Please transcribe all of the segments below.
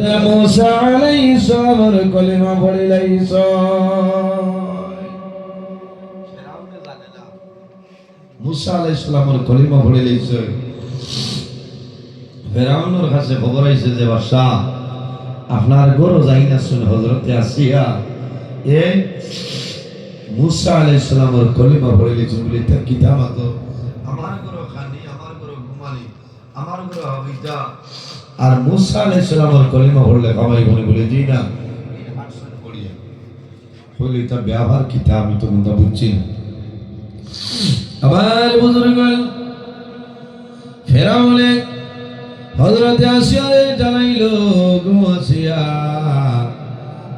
মুসা আলাইহিস সালামের কলিমা পড়িলাইছ মুসা আলাইহিস সালামের কলিমা পড়িলাইছ ফেরাউনের কাছে খবর আইছে যে বাদশাহ আপনার গরো যাই না শুনে হজরতে আসিয়া, এ মুসা আলাইহিস সালামের কলিমা পড়িলাইছ বলি, তা কিতা মাতো আমার গরো খানি আমার গরো ঘুমানি, আমার গরো হাবিজা আর মুসা আলাইহিস সালামের কলিমা পড়লে খাওয়াই বলে বলে, জি না। বলি তা ব্যবহার কিতা আমি তো মনে বুঝছি না। আবার বুজুর্গ ফেরাউনে হজরতে আসিয়ারে জানাইল, গো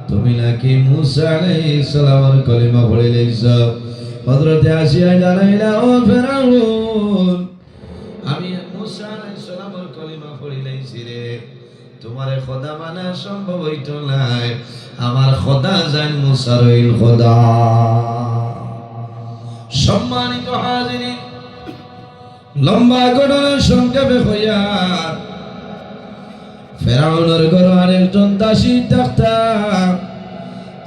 তুমি নাকি মুসা আলাইহিস সালামের কলিমা পড়ে লইছ হজরতে আসিয়া জানাইলা, ও ফেরাউন তোমারে খোদা মানা সম্ভব হইত নাই। আমার খোদা খোদা। সম্মানিত লম্বা সংক্ষেপে হইয়া ফেরাউনের ঘর আরেকজন দাসী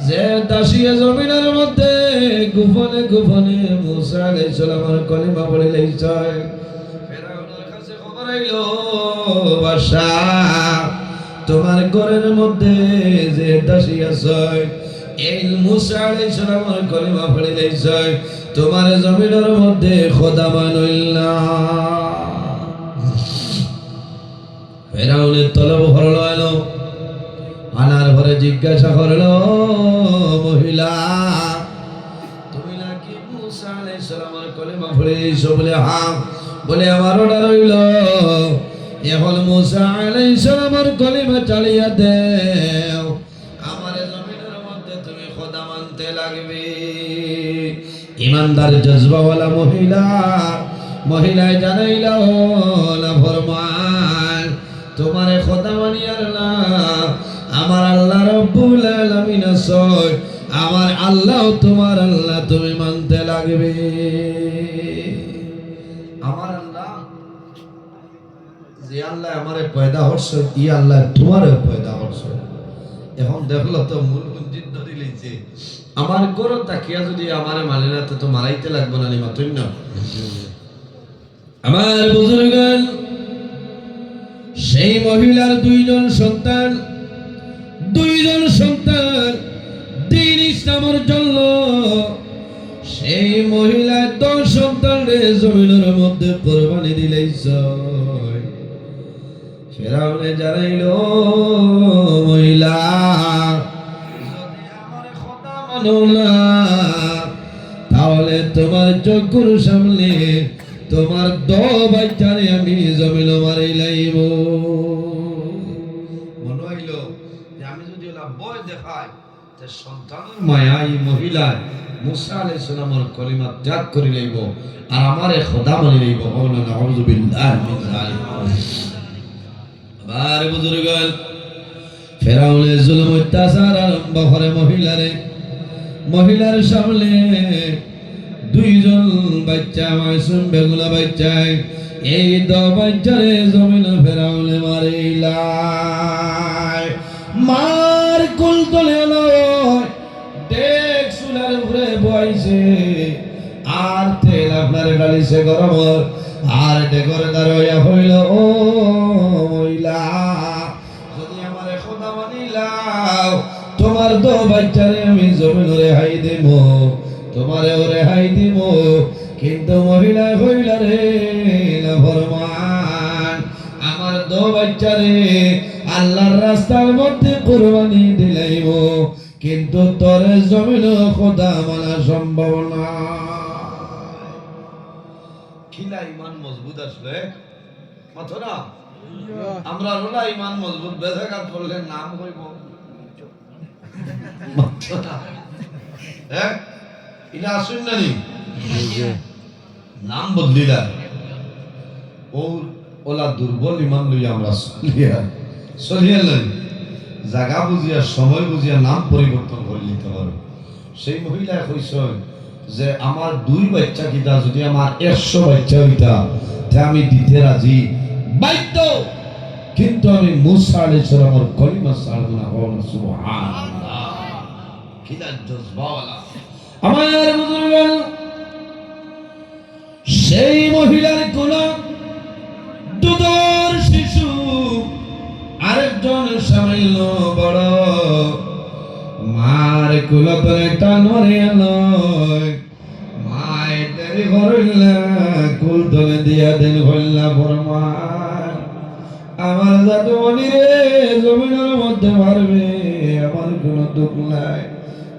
যে দাসী জমিনের মধ্যে গোপনে গোপনে মুসা আলাইহিস কলিমা পড়ে লাইছয় কাছে খবর তোমার ঘরের মধ্যে যে দাসী আছে, এই মুসা আলাইহিস সালামের কলিমা পড়ে লাইছয় তোমার জমিনের মধ্যে খোদা মানইল্লা ফেরাউনের তলব হরল আনার ঘরে জিজ্ঞাসা করল, মহিলা সালামের কলিমা পড়ে বলে হ্যাঁ বলে, আমার অর্ডার হইল এখন মুসা সালামের কলিমা চালিয়ে দেও। আমার জমিনের মধ্যে তুমি খোদা মানতে লাগবে। ইমানদার জজবাওয়ালা মহিলা, মহিলায় জানাইলা ফরমান, তোমারে খোদা মানিয়ার না। আমার আল্লাহ রব্বুল আলামিন আমার আল্লাহ তোমার আল্লাহ তুমি মানতে লাগবে। আমার আল্লাহ, যে আল্লাহ আমারে পয়দা হচ্ছে ই আল্লাহ তোমারে পয়দা হচ্ছে এখন দেখল তো মূল কুঞ্জিত ধরে লইছে। আমার গরো তাকিয়া যদি আমারে মানে না তো মারাইতে লাগবে না নিমা তুই না আমার বুজুর্গান সেই মহিলার দুইজন সন্তান দুইজন সন্তান, দিন ইসলামের জন্য সেই মহিলা দশ সন্তানের জমিনের মধ্যে কোরবানি দিলেইছ ফেরাউনে জানাইল, মহিলা তাহলে তোমার চক্ষুর সামনে তোমার দ বাচ্চারে আমি জমিল মারি লাইব। মনে হইল যে আমি যদি বয় দেখাই, যে সন্তানের মায়া এই মহিলা মুসা আলাইহিস সালামের কলিমা ত্যাগ করে লইব আর আমারে খোদা মানি লইব মিন ফেরাউনের জুলুম অত্যাচার আরম্ভ করে মহিলারে। মহিলার সামনে দুইজন বাচ্চা মাসুম বেগুলা বাচ্চায়, এই দ বাচ্চারে জমিন ফেরাউনে মারিলাই মার কুল তলে আপনার ডালিছে গরম আর ডেকর দাঁড়াইয়া হইল, ও মহিলা, যদি আমার খোদা মানিলাও তোমার দো বাচ্চারে আমি জমিন রেহাই দেব, তোমারে রেহাই দিব। কিন্তু মহিলা হইলা রে ফরমান আমার দো বাচ্চারে আল্লাহর রাস্তার মধ্যে কোরবানি দিলাইব, কিন্তু তোরে জমিন খোদা মানা সম্ভব না। খিলা ইমান মজবুত আসলে? মাথো না? আমরা রোলা ইমান মজবুত বেজাকাত করলে নাম হইব। মাথো না? হ্যাঁ এটা আসুন না নাম বদলিলা ওলা দুর্বল ইমান লইয়া আমরা চলিয়া চলিয়া লই। জাগা বুঝিয়া সময় বুঝিয়া নাম পরিবর্তন করে নিতে পারো। সেই মহিলা কইস যে আমার দুই বাচ্চা কিতা, যদি আমার একশো বাচ্চা হইতা, তে আমি দিতে রাজি। বাধ্য! কিন্তু আমি মুসা আলাইহিস সালামের কলিমা ছাড়ব না হন সুবহানাল্লাহ। কিলা আমার সেই মহিলার কোন দুধর শিশু, আরেকজন সামান্য বড় কুলতরে টান মারিয়া লয় মায়ের দেরি করিলা কুল তলে দিয়া দেন হইলা ফরমান আমার জাদু মনি রে জমিনের মধ্যে মারবে, আমার কোনো দুঃখ নাই।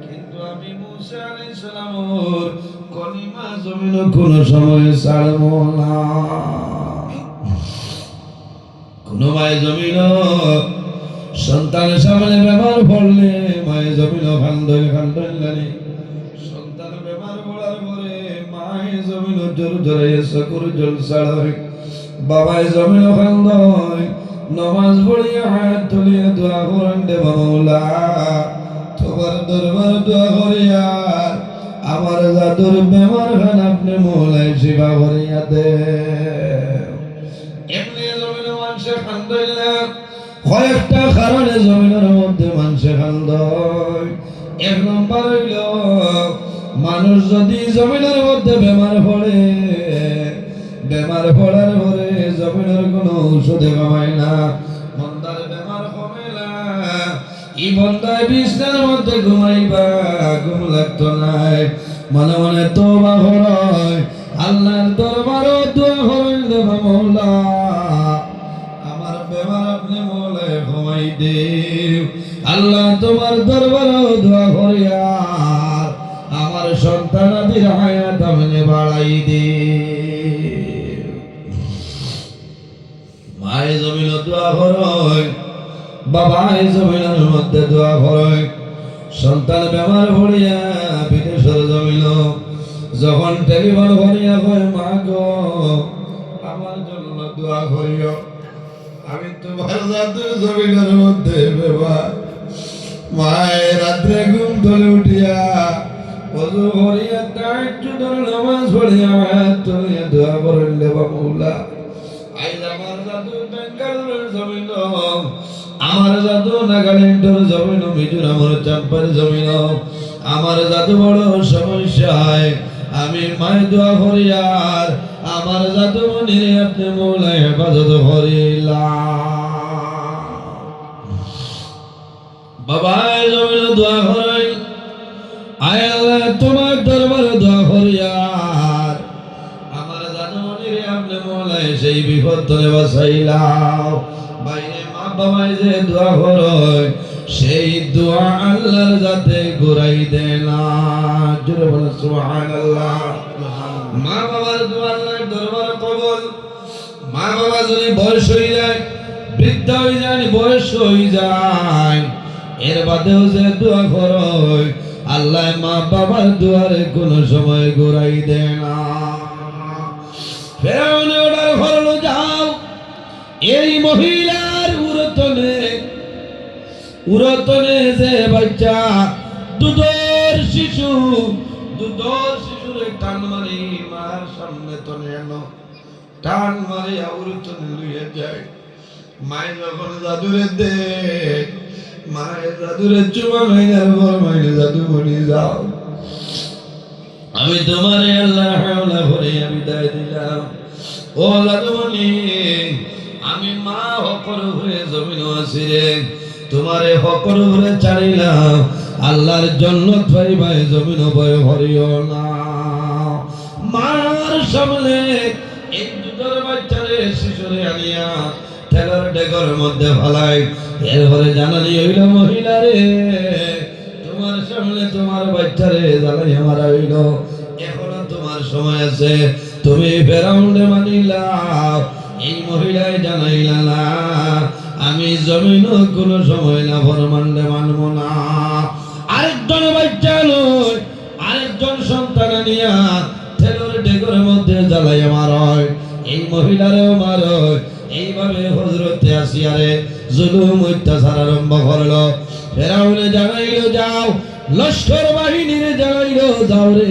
কিন্তু আমি মুসা আলাইহিস সালামর কলিমা জমিন কোন সময় ছাড়ব না কোন মায়ের জমিন সন্তানের সামনে ব্যবহার পড়লে মায়ের জমিন খান্দল খান্দল লাগে সন্তান ব্যবহার পড়ার পরে মায়ের জমিন জোর ধরে চকুর জল ছাড়ায় বাবায় জমিন খান্দয় নমাজ পড়িয়া হাত তুলিয়া দোয়া করেন দে মাওলা। তোমার দরবার দোয়া করিয়া আমার জাদুর বেমার খান আপনি মোলাই সেবা করিয়া দে এমনি জমিনে মানুষে খান্দইলা কয়েকটা কারণে জমিনের মধ্যে মানুষে খান্দয় এক নম্বর হইল, মানুষ যদি জমিনের মধ্যে বেমার পড়ে, বেমার পড়ার পরে জমিনের কোনো ঔষধে কমায় না। মন্দার বেমার কমে না। ই বন্দায় বিছনার মধ্যে ঘুমাইবা ঘুম লাগতো নাই মনে মনে তোবা হরয় আল্লাহর দরবারও দোয়া হরয় দেবা ঘুমাই দে আল্লাহ তোমার দরবারও দোয়া করিয়া আমার সন্তানাদির হায়াত আপনি বাড়াই দে। মায়ে জমিন দোয়া করয় বাবাই জমিনের মধ্যে দোয়া করয় সন্তান বেমার ভরিয়া বিদেশের জমিন যখন টেলিফোন ভরিয়া কয়, মা গো, আমার জন্য দোয়া করিও। আমি তোমার জাদুর জমিনের মধ্যে বেবা মায়ের রাত্রে ঘুম তুলে উঠিয়া অজু করিয়া তাইটু ধরে নামাজ পড়িয়া হাত তুলিয়া দোয়া করেন দেবা মৌলা। আইজ আমার জাদু আমার জাদু নাগাল্যান্ডের জমিন, মিজোরামের চাম্পার জমিন। আমার জাদু বড় সমস্যায় আমি মায় দোয়া করি আর আমার জাদু মনিরে আপনি মৌলায় হেফাজত করিলাম। বাবা জমিন দোয়া করাই আয় তোমার দরবারে দোয়া করি আর আমার আপনি সেই বিপদ ধরে বাঁচাইলাও বাইরে মা বাবাই যে দোয়া করয় সেই দোয়া আল্লাহর যাতে ঘুরাই দেয় না। জোরে বলে সুবহানাল্লাহ। মা বাবার দোয়া আল্লাহর দরবারে কবল। মা বাবা যদি বয়স হয়ে যায়, বৃদ্ধ হয়ে যায়, বয়স হয়ে যায়, এর বাদেও যে দোয়া করয়, আল্লাহ মা বাবার দুয়ারে কোনো সময় ঘুরাই দেয় না। ফেরাউনে ওটার করল যাও। এই উরতনে উরতনে যে বাচ্চা, দুধের শিশু, দুধের শিশুর টান মারি, মার সামনে তনে এনো টান মারি উরতনে লুয়ে যায়। মায় যখন জাদুরে দে মায়ের জাদুরে চুমা মাইনার পর মাইনে জাদু বলি যাও। আমি তোমারে আল্লাহ হাওলা করে আমি দায় দিলাম। ও লাদমনি আমি মা হকর ঘুরে জমিন আছি রে। তোমারে হকর ঘুরে ছাড়িলাম। আল্লাহর জন্য পাইবাই জমিন ভয় হরিও না। মার সামনে এই দুধের বাচ্চারে, শিশুরে আনিয়া ঠেলার ডেগর মধ্যে ফালাই। এরপরে জানালি হইল মহিলা রে, তোমার সামনে তোমার বাচ্চারে জানাই আমার হইল। এখনও তোমার সময় আছে, তুমি ফেরাউন্ডে মানিলা এই মহিলায় জানাইলা না আমি জমিন কোনো সময় না ফরমান্ডে মানব না। আরেকজন বাচ্চা নয় আরেকজন সন্তান নিয়া ঠেলোর ডেগরের মধ্যে জ্বালাই আমার হয় এই মহিলারেও মার এইভাবে হজরতে আসিয়ারে জুলুম অত্যাচার আরম্ভ করল। ফেরাউনে জানাইলো, যাও, লস্কর বাহিনীর জানাইলো, যাও রে।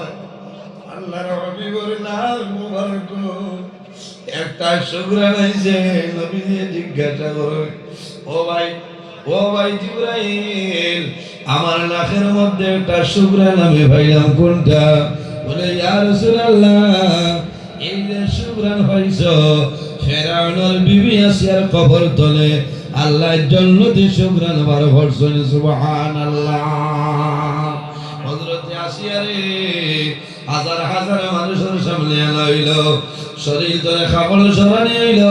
একটা জিজ্ঞাসা ও ভাই ও ভাই জিব্রাইল, আমার নাকের মধ্যে একটা শুকরা নামে ভাইলাম কোনটা? বলে, ইয়া রাসূলুল্লাহ, এই যে শুকরান হইছ ফেরাউনের বিবি আসিয়ার কবর তলে, আল্লাহর জন্য যে শুকরান বার করছেন সুবহানাল্লাহ। হযরতে আসিয়ারে হাজার হাজার মানুষের সামনে হইল শরীর ধরে খাবল সরানি হইল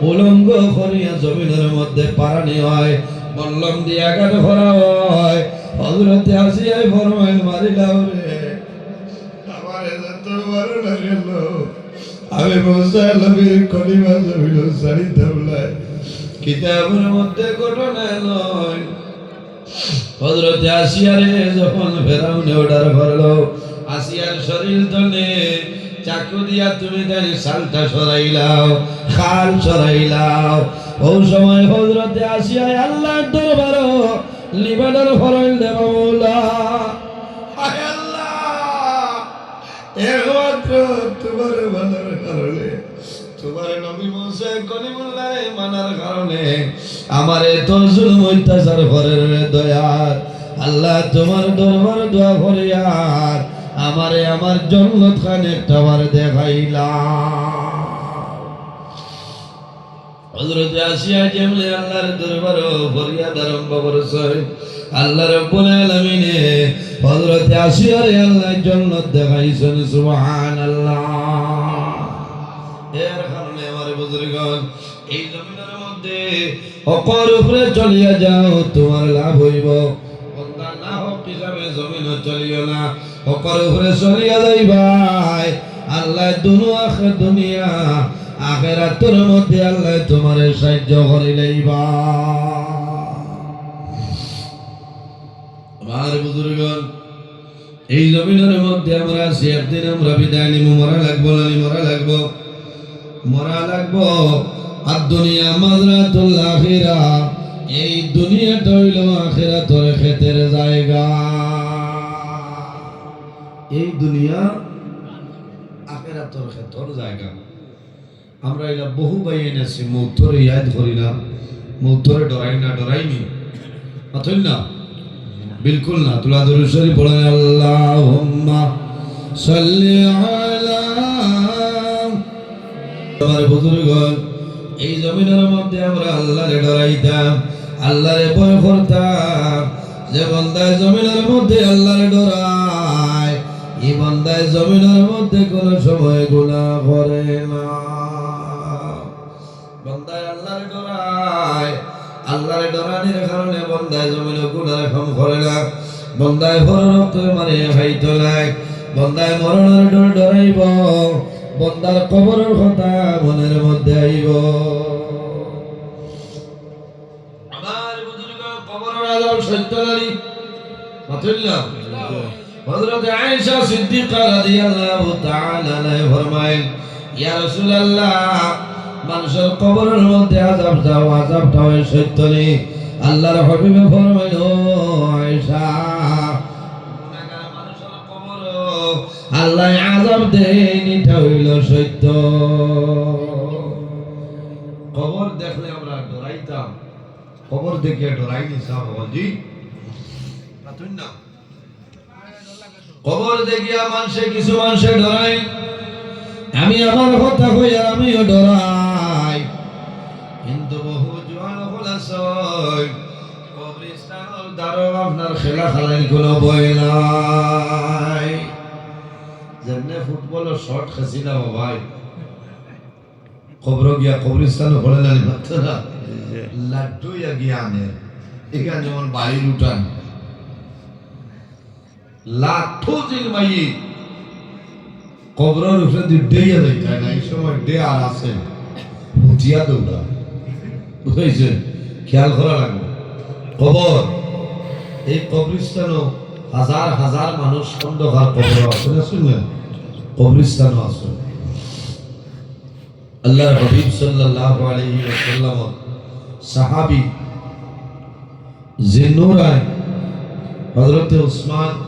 উলঙ্গ করিয়া জমিনের মধ্যে পারানি হয় বল্লম দিয়ে আঘাত করা হয়। হজরতে আসিয়াই ফরমাইল মারিলাও রে। বড় লাগল আমি মুসা নবীর কলিমা সারি কিতাবের মধ্যে ঘটনা নয় হজরতে আসিয়ারে যখন ফেরাউনে অর্ডার করল আসিয়ার শরীর তনে চাকু দিয়া তুমি তাই সালটা সরাইলাও, খাল সরাইলাও। ও সময় হজরতে আসিয়ায় আল্লাহর দরবার লিবানোর ফরল দেব মৌলা হায় আল্লাহ একমাত্র তোমার মানার কারণে, তোমার নবী মুসা কলিমুল্লাহ মানার কারণে আমার এত অত্যাচার দয়ার আল্লাহ তোমার দরবার দোয়া করে আমারে আমার জন্নত খান একটা বার দেখাইলা হযরত আসিয়া যেমনি আল্লাহর দরবার ফরিয়াদ আরম্ভ করেছে? আল্লাহ রব্বুল আলামিনে হযরত আসিয়ারে আল্লাহ জান্নাত দেখাইছেন, সুবহানাল্লাহ। এর কারণে আমার বুজুর্গণ, এই জমিনের মধ্যে অপর উপরে চলিয়া যাও, তোমার লাভ হইব। না হোক, হিসাবে জমিন চলিও না। অপর উপরে চলিয়া যাইবাই আল্লাহ দুনু আখের দুনিয়া, আখেরাতের মধ্যে আল্লাহ তোমার সাহায্য করে লইবা আমার এই জমিনের মধ্যে আমরা আছি, একদিন আমরা বিদায় নিব মরা লাগবো না মরা লাগবো? মরা লাগবো? আর দুনিয়া মাজরাতুল আখিরা এই দুনিয়াটা হইল আখিরাতের ক্ষেতের জায়গা। এই দুনিয়া আখিরাতের ক্ষেতের জায়গা। আমরা এটা বহু বাই এনেছি মৌথরে ইয়াদ করি না মৌথরে ডরাই না, ডরাইনি। অথই না? বিলকুল না। তুলা দরুশরী পড়েন আল্লাহুম্মা সাল্লি আলা আমার বুজুর্গণ, এই জমিনের মধ্যে আমরা আল্লাহরে ডরাইতাম, আল্লাহরে ভয় করতাম। যে বন্দায় জমিনের মধ্যে আল্লাহরে ডরায় এই বন্দায় জমিনের মধ্যে কোনো সময় গুণা করে না। বন্দায় আল্লাহরে ডরায়, আল্লাহরে ডরানির কারণে বন্দায় জমিনে গুণার কম করে না। বন্দায় বড় রক্ত মারে খাইতে লাগ বন্দায় মরণের ডর ডরাইব, বন্দার কবরের কথা মধ্যে আমার বুজুর্গ হযরত আয়েশা সিদ্দিকা রাদিয়াল্লাহু তাআলা ফরমায়েন, ইয়া রাসূলুল্লাহ, মানুষের কবরের মধ্যে আযাব যাও আযাবটা হয় সত্য নেই আল্লাহর হাবিবে ফরমাইল আয়েশা আল্লাহ আযাব দেন এটা হইল সত্য। কবর দেখলে আমরা ডরাইতাম, কবর দেখে ডরাইনি সাহাবাজি না। কবর দেখিয়া মানুষে কিছু মানুষে ডরাই আমি আমার কথা কই আর আমিও ডরাই। কিন্তু বহু জোয়ান হল কবরিস্তানের দ্বারও আপনার খেলা খেলেন কোনো বই নাই। যেমনে ফুটবলের শট খেছিলাম ভাই। কবর গিয়া কবরিস্তান হলে না লাড্ডু গিয়া আনে। এখানে যেমন বাড়ির উঠান। লাঠো জিল মাই কবরের উপরে দিয়ে ডেইয়া যাইতে হয় না এই সময় ডে আর আছে। হুটিয়া দৌড়া। বুঝেছেন খেয়াল করা লাগবে। কবর। এই কবরিস্তানও হাজার হাজার মানুষ অন্ধকার কবর আছে। না শুনলেন কবরিস্তানও আছে। আল্লাহর হাবিব সাল্লাল্লাহু আলাইহি ওয়াসাল্লাম সাহাবী জিন্নুরায় হযরত উসমান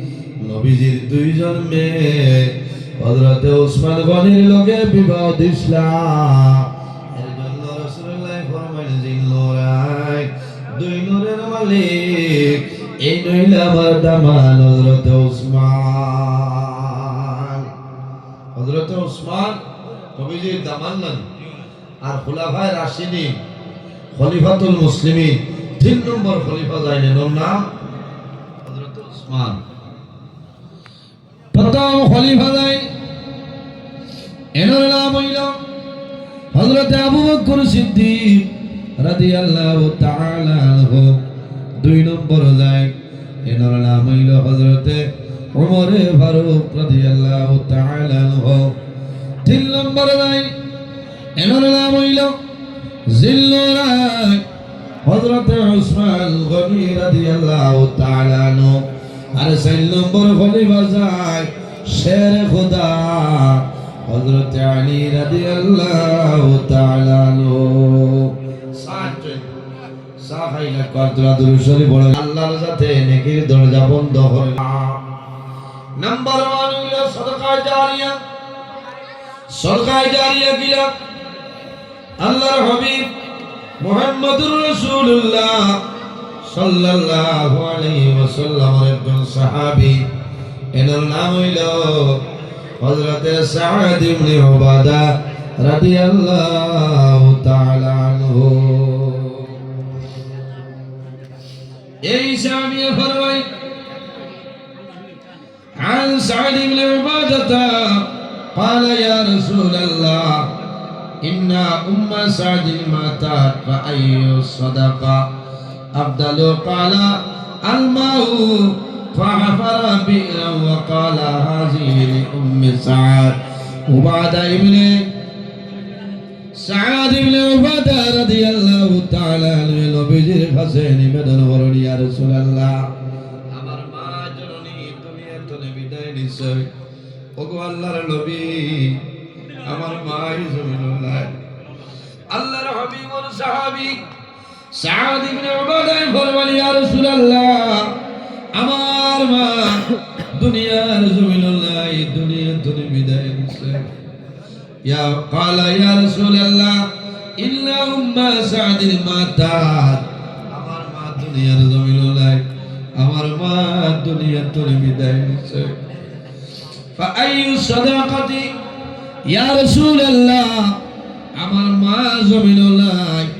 নবীজির দুইজন মেয়ে হযরত ওসমান গনির লগে বিবাহ দিছলাম এর জন্য রাসূলুল্লাহ ফরমাইলেন যে নূরাই, দুই নূরের মালিক, এই নইলে আমার দামান হযরত ওসমান। হযরত ওসমান নবীজির দামান নন, আর খোলাফায় রাশিদিন খলিফাতুল মুসলিমিন তিন নম্বর খলিফা যাইলেন ওর নাম হযরত ওসমান। প্রথম খলিফা যাই এনার নাম হইল হযরত আবু বকর সিদ্দিক রাদিয়াল্লাহু তাআলা আনহু। দুই নম্বর যায়। এনার নাম হইল হযরত ওমর ফারুক রাদিয়াল্লাহু তাআলা আনহু। তিন নম্বর যায়। এনার নাম হইল জিল্লুরায় হযরত উসমান গনি রাদিয়াল্লাহু তাআলা আনহু। আর চার নম্বর খলিফা যায় শের খোদা, হযরত আলী কর্তরা দুরুশরী বড় আল্লাহর সাথে নেকির দরজা বন্ধ নাম্বার 1 হইল সদকা জারিয়া। সদকা জারিয়া গিলা আল্লাহর হাবিব মুহাম্মদুর রাসূলুল্লাহ। সাল্লাল্লাহু আলাইহি ওয়াসাল্লামের একজন সাহাবী এনার নাম হইল হযরত সাঈদ ইবনে উবাদা রাদিয়াল্লাহু তাআলা আনহু এই সাহাবী ফরমাই عن سعد بن عبادة قال يا رسول الله إن أم سعد ماتت فأي الصدقة أفضل قال الماء فحفر بئرا وقال هذه لأم سعد وبعد ابن سعد بن عبادة رضي الله تعالى عنه নবীজির কাছে নিবেদন করুন ইয়া রাসূলুল্লাহ আমার মা জননী দুনিয়া থেকে বিদায় নিছে ওগো আল্লাহর নবী আমার মা জমিনুল্লাহ আল্লাহর হাবিবুর সাহাবী সাদ ইবনে উবাদা ফরমান ইয়া রাসূলুল্লাহ আমার মা দুনিয়ার জমিনুল্লাহ দুনিয়া থেকে বিদায় নিছে ইয়া ক্বালা ইয়া রাসূলুল্লাহ ইন্না উম্মা সাদির মাতাত আমার মা দুনিয়ার জমিনুল্লাহ আমার মা দুনিয়া থেকে বিদায় নিছে فأي صدقة ইয়া রাসূলুল্লাহ আমার মা জমিনুল্লাহ আমার মার নামে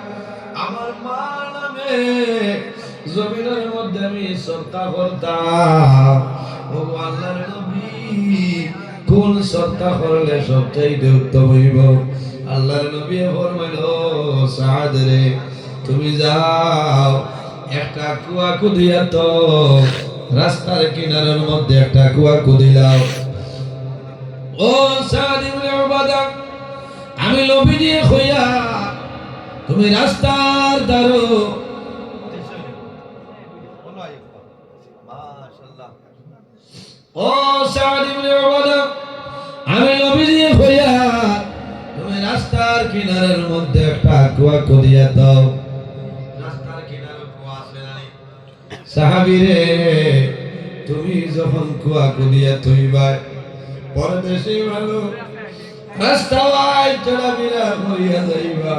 জমিনের মধ্যে আমি সত্তা করতাম। আল্লাহর কোন সত্তা করলে সবচাইতে উত্তম হইব? আল্লাহর নবী ফরমাইল সাদ রে, তুমি যাও, একটা কুয়া কুদিয়া তো, রাস্তার কিনারের মধ্যে একটা কুয়া কুদিলাও ও সাদ ইবনে আমি লবি দিয়ে খইয়া তুমি রাস্তার দারো খুদিয়া দাও। সাহাবিরে তুমি যখন কুয়া খুদিয়া থইবাই পরদেশি মানুষ রাস্তায় চলাফেরা করিয়া যাইবা।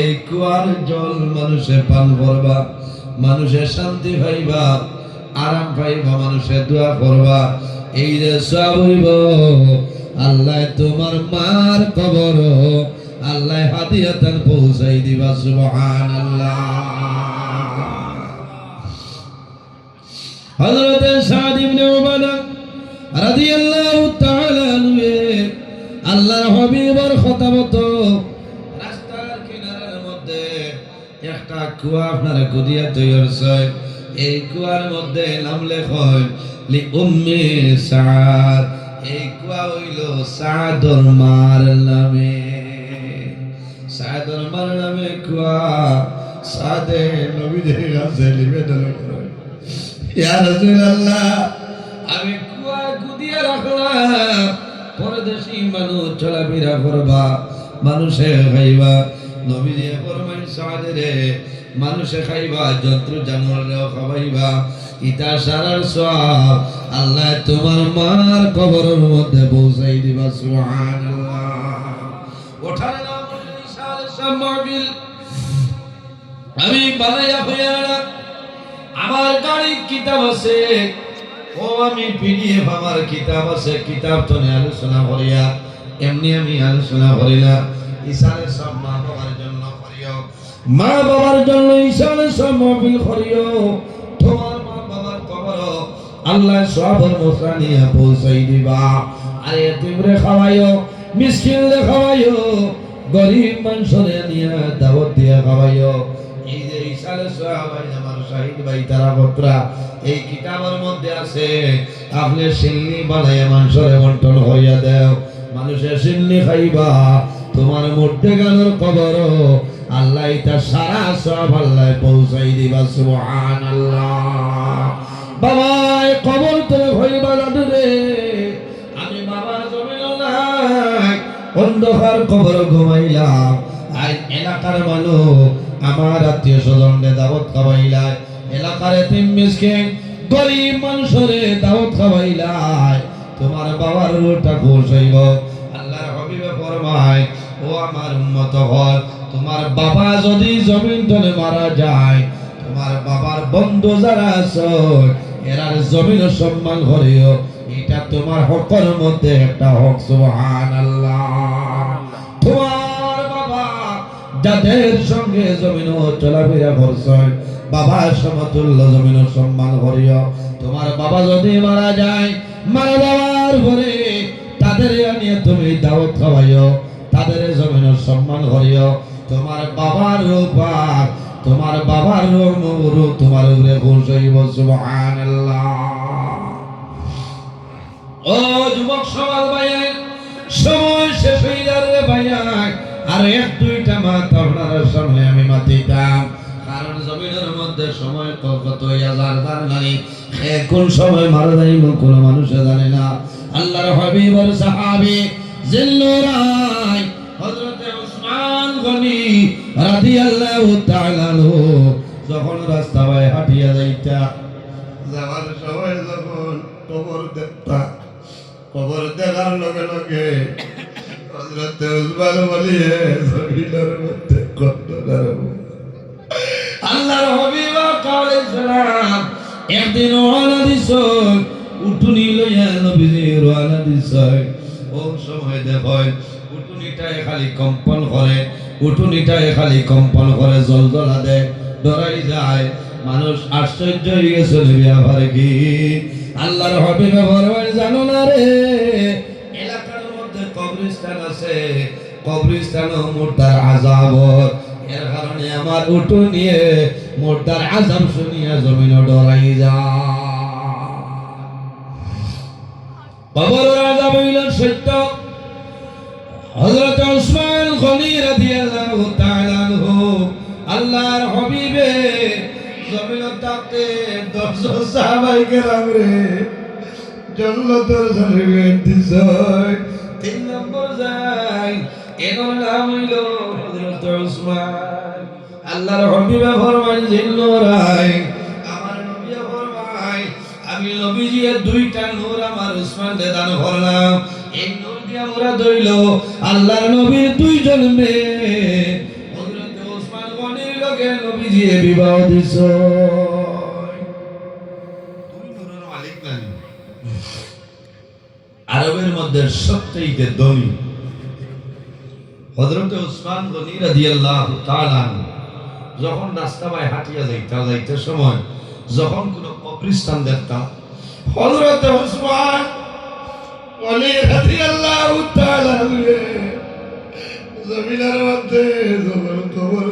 এই কুয়ার জল মানুষে পান করবা মানুষের শান্তি পাইবা আরাম পাইবা মানুষের দোয়া করবা। এই যে সব হইব আল্লাহ তোমার মার কবর আল্লাহ হাদিয়াতান পৌঁছাই দিবা, সুবহানাল্লাহ। হযরত সাদ ইবনে উবাদা রাদিয়াল্লাহু তাআলা আনহু আল্লাহর খতাবত রাস্তার কিনারের মধ্যে একটা কুয়া আপনার গুদিয়া এই কুয়ার মধ্যে নাম লেখন লি উম্মে সাদ। এই কুয়া হইল সাদর মার নামে। সাদর মার নামে কুয়া সাদে নবীদের কাছে নিবেদন করে। ইয়া রাসূলুল্লাহ, আমি কুয়া গুদিয়া রাখলাম। পরদেশি মানুষ চলাফেরা করবা, মানুষে খাইবা। নবীজি ফরমাই সাদরে মানুষে খাইবা, যন্ত্র জানোয়ারেও খাওয়াইবা। ইতা সারার সব আল্লাহ তোমার মার কবরের মধ্যে পৌঁছাই দিবা, সুবহানাল্লাহ। ওঠার সামাবিল আমি বানাইয়া হইয়া আমার গাড়ি কিতাব আছে। ও, আমি পিডিএফ, আমার কিতাব আছে। কিতাব তো আলোচনা করিয়া, এমনি আমি আলোচনা করি না। ঈশানের সব মা বাবার জন্য করিও। মা বাবার জন্য ঈশানের সব মহফিল করিও। তোমার মা বাবার কবর আল্লাহ সবর মশলা নিয়ে পৌঁছাই দিবা। আর এতিমরে খাওয়াইও, মিসকিনরে খাওয়াইও গরিব মানুষরে নিয়ে দাওয়াত দিয়ে খাওয়াইও। এই যে ইসালে আমার শাহিদ ভাই, তারা বত্রা, এই কিতাবের মধ্যে আছে, আপনি সিন্নি বানাইয়া মানুষের বন্টন হইয়া দেও। মানুষের সিন্নি খাইবা, তোমার মধ্যে গানোর আল্লাহ এটা সারা সব আল্লাহ পৌঁছাই দিবা সুবহান আল্লাহ বাবা কবর তুমি হইবা রে আমি বাবা জমিন নাই অন্ধকার কবর ঘুমাইলাম। আর এলাকার মানুষ, আমার আত্মীয় স্বজনরে দাওয়াত খাওয়াইলাই এলাকার গরিব মানুষরে দাওয়াত খাওয়াইলাই তোমার বাবার রোটা খুশ হইব। আল্লাহর হবিবে ফরমায়, ও আমার উম্মত হল তোমার বাবা যদি জমিন তলে মারা যায়, তোমার বাবার বন্ধু যারা আছে, এরার জমিন সম্মান করিও। এটা তোমার হকের মধ্যে একটা হক, সুবহানাল্লাহ। তোমার বাবা যাদের সঙ্গে জমিন চলাফেরা করছেন বাবার সমতুল্য জমিন সম্মান করিও তোমার বাবা যদি মারা যায়, মারা যাওয়ার পরে তাদের নিয়ে তুমি দাওয়াত খাওয়াইও, তাদের জমিন সম্মান করিও তোমার বাবার রূপা তোমার বাবার রূপ তোমার উপরে খুশ হইব, সুবহানাল্লাহ। ও যুবক সমাজ ভাইয়ের সময় শেষ হয়ে যাবে ভাইয়া। আর এক, দুইটা মাত আপনার সামনে আমি মাতিতাম কারণ জমিনের মধ্যে সময় কত হাজার তার জানি কোন সময় মারা যাইব, কোন মানুষে জানে না। আল্লাহর হাবিবর সাহাবি জিল্লুরাই হযরতে উসমান গনি রাদিয়াল্লাহু তাআলা যখন রাস্তা বাই হাঁটিয়া যাইতা, যাওয়ার সময় যখন কবর দেখতা কবর দেখার লগে লগে হজরতে উসমান বলিয়ে জমিনের মধ্যে গরম আল্লাহর হবিবা কালে সালাম, একদিন রওনা দিছ উঠুনি লইয়া নবীজি রওনা দিছ ও সময় দেখয় উঠুনিটাই খালি কম্পন করে, উঠুনিটাই খালি কম্পন করে জল জ্বলা দেয়, ডরাই যায়। মানুষ আশ্চর্য হয়ে গেছে ব্যাপারে কি? আল্লাহর হবে ব্যবহার জানো না রে। এলাকার মধ্যে কবরস্থান আছে। কবরস্থান মোটার আজাব এর কারণে আমার উঠু নিয়ে মোটার আজাব শুনিয়া জমিন ডরাই যা। কবরের আজাব হইল সত্য। হযরত রাদিয়াল্লাহু তাআলা আল্লাহর হাবিবে জমিন তাকে দশ সাহাবাই কেরাম রে। জন্নতের সার্টিফিকেট দিছয় তিন নম্বর যাই এর নাম হইল হযরত উসমান। আল্লাহর হবিবে ফরমান জিন্নুরাই আমার নবী আমি নবীজি দুইটা নূর আমার উসমান দান করলাম। এই নূর দিয়া মোরা দইল আল্লাহর নবীর দুইজন মেয়ে। লগে নবীজি বিবাহ দিছ। আরবের মধ্যে সবচেয়ে ধনী হযরত উসমান গনি রাদিয়াল্লাহু তাআলা যখন রাস্তা বাই হাঁটিয়া যাইতা যাইতে সময় যখন কোন কবরস্থান দেখতাম হযরত উসমান গনি রাদিয়াল্লাহু তাআলা জমিনের মধ্যে যখন কবর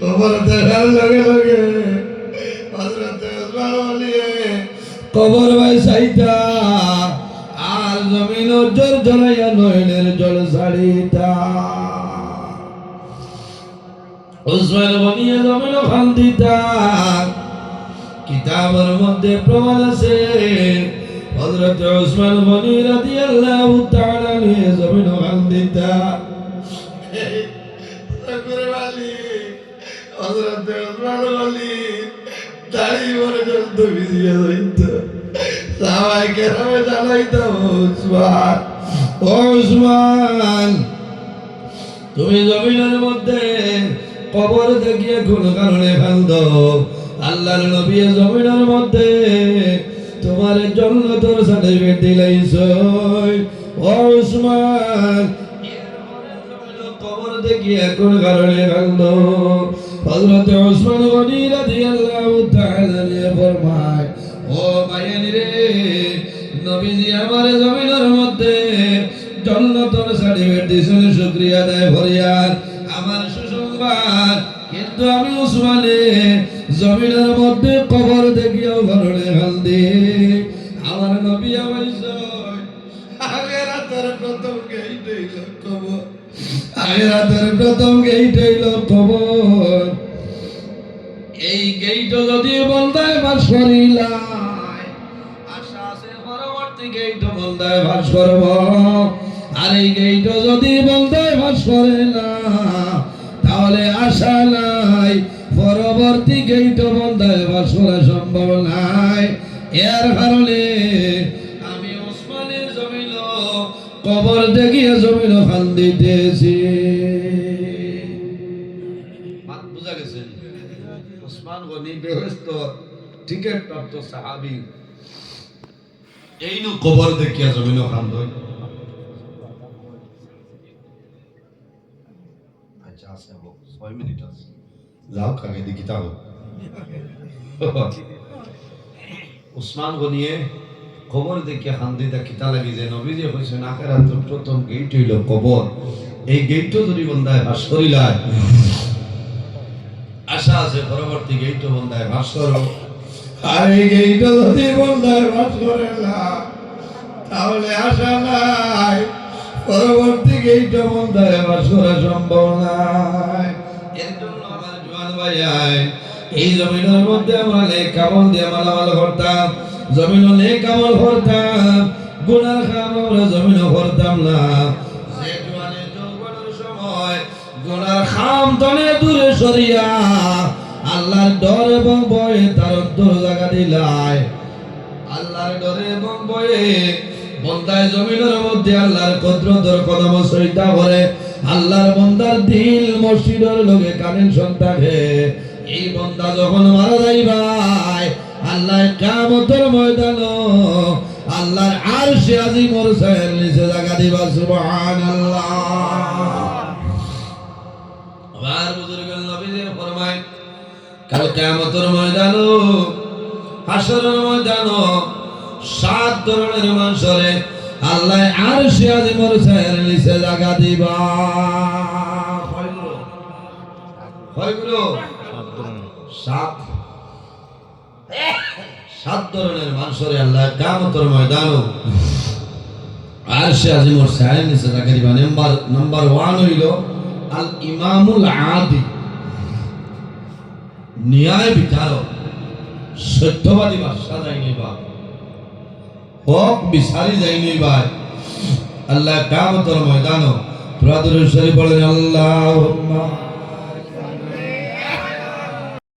কবর দেখার লগে লগে, হযরত উসমান গনি কবর বাই সাইতা আর জমিন জোর জলাইয়া নয়নের জল ছাড়িতা উসমান বনিয়ে জমিন খান দিতা কিতাবের মধ্যে প্রমাণ আছে, হযরত উসমান বনি রাদিয়াল্লাহু তাআলা নিয়ে জমিন খান তুমি জমিনের মধ্যে কবর দেখিয়ে কোন কারণে কান্দ আল্লাহর নবী জমিনের মধ্যে তোমার জন্য তোর সার্টিফিকেট দিলাইছ। ও কবর দেখিয়ে কোন কারণে কান্দ হযরত উসমান গনি রাদিয়াল্লাহু তাআলা নিয়ে ফরমায়, ও মায়ের রে, নবীজি আমার জমিনের মধ্যে জন্নতর সার্টিফিকেট দিয়েছেন শুকরিয়া দেয় ভরিয়ার আমার সুসংবাদ, কিন্তু আমি উসমানে জমিনের মধ্যে কবর দেখিয়াও ঘরণে খান্দি আমার নবী আমার আগের রাতের প্রথম গেইট কবর। আগের রাতের প্রথম গেইট বাস আশা আছে পরবর্তী গেইট বন্ধায় বাস করব। আর যদি বন্ধায় বাস করে না, তাহলে আশা নাই পরবর্তী গেইট বন্ধায় বাস করা সম্ভব নাই। এর কারণে আমি ওসমানের জমিল কবর দেখিয়ে জমিল খান দিতেছি। বুঝা গেছে ওসমান গনি বেহেস্ত। টিকেট প্রাপ্ত সাহাবি। এই কবর দেখিয়া জমিন খান দই আচ্ছা আছে ছয় মিনিট আছে। যাও কাকে দেখি তাও উসমান গনিয়ে কবর দেখিয়া খান দিতা কিতা লাগি যে নবী যে কইছে আখেরাত প্রথম গেট হইল কবর। এই গেটও যদি বন্ধায় বাস করিলায়, আশা আছে, পরবর্তী গেইট বন্ধায় বাস করো আর এই গেইট যদি বন্ধায় তাহলে আশা নাই। পরবর্তী গেইট বন্ধায় বাস করা সম্ভব নাই। এর এই জমিনের মধ্যে আমরা নেক কামল দিয়ে মালামাল করতাম। জমিন নেক কামল করতাম। গুনার কাম আমরা না। যে জোয়ানে যৌবনের সময় খাম তনে দূরে সরিয়া আল্লাহর ডর এবং ভয়ে তার অন্তর জায়গা দিলায়। আল্লাহর ডরে এবং ভয়ে বন্দায় জমিনের মধ্যে আল্লাহর কদ্রতর কদম সইতা করে আল্লাহর বন্দার দিল মসজিদের লোকে কানেকশন থাকে এই বন্দা যখন মারা যাইবাই আল্লাহ কামতের ময়দান আল্লাহর আরশে আজিমর সাহের নিচে জায়গা দিবা, সুবহানাল্লাহ। কাল কিয়ামতের ময়দান হাসরের ময়দান সাত ধরনের মানুষরে আল্লাহ আর সে আজিমর নিচে জায়গা দিবা? সাত সাত ধরনের মানুষরে আল্লাহ কিয়ামতের ময়দান আর সে আজিমর সাহের নিচে জায়গা দিবা। নাম্বার নাম্বার ওয়ান হইল আল ইমামুল আদি। ন্যায় বিচারক, সত্যবাদী বাদশা যায়নি বা হক বিচারি যায়নি বা আল্লাহ কামতর ময়দান প্রাদুর শরীফ বলেন আল্লাহ